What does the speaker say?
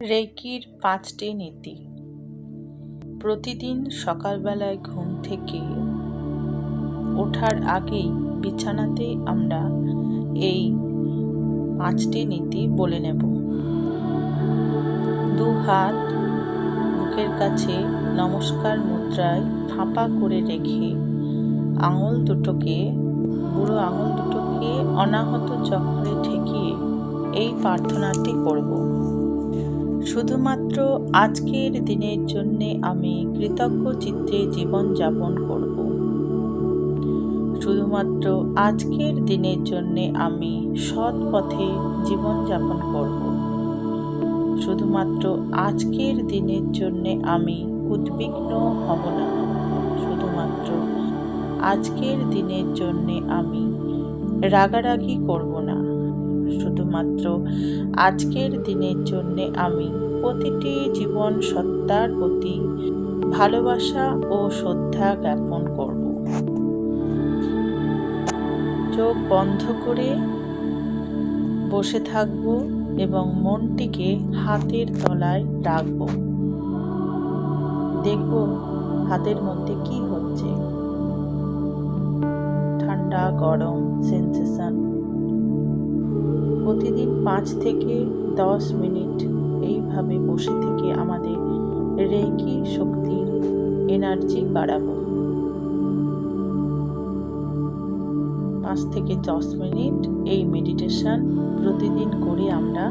রেকির পাঁচটি নীতি। প্রতিদিন সকালবেলায় ঘুম থেকে ওঠার আগেই বিছানাতেই আমরা এই পাঁচটি নীতি বলে নেব। দু হাত বুকের কাছে নমস্কার মুদ্রায় ফাঁপা করে রেখে আঙুল দুটোকে, বুড়ো আঙুল দুটোকে অনাহত চক্রে ঠেকিয়ে এই প্রার্থনাটি করব। শুধুমাত্র আজকের দিনের জন্যে আমি কৃতজ্ঞ চিত্তে জীবন যাপন করব। শুধুমাত্র আজকের দিনের জন্যে আমি সৎ পথে জীবন যাপন করব। শুধুমাত্র আজকের দিনের জন্যে আমি উদ্বিগ্ন হব না। শুধুমাত্র আজকের দিনের জন্যে আমি রাগারাগি করব শুধুমাত্র আজকের দিনের জন্যে আমি প্রতিটি জীবন সত্তার প্রতি ভালোবাসা ও শ্রদ্ধা জ্ঞাপন করব। চোখ বন্ধ করে বসে থাকব এবং মনটিকে হাতের তলায় রাখব। দেখব হাতের মধ্যে কি হচ্ছে। ঠান্ডা, গরম সেন্সেশন প্রতিদিন পাঁচ থেকে দশ মিনিট এইভাবে বসে থেকে আমাদের রেকি শক্তির এনার্জি বাড়াবো। পাঁচ থেকে দশ মিনিট এই মেডিটেশন প্রতিদিন করে আমরা।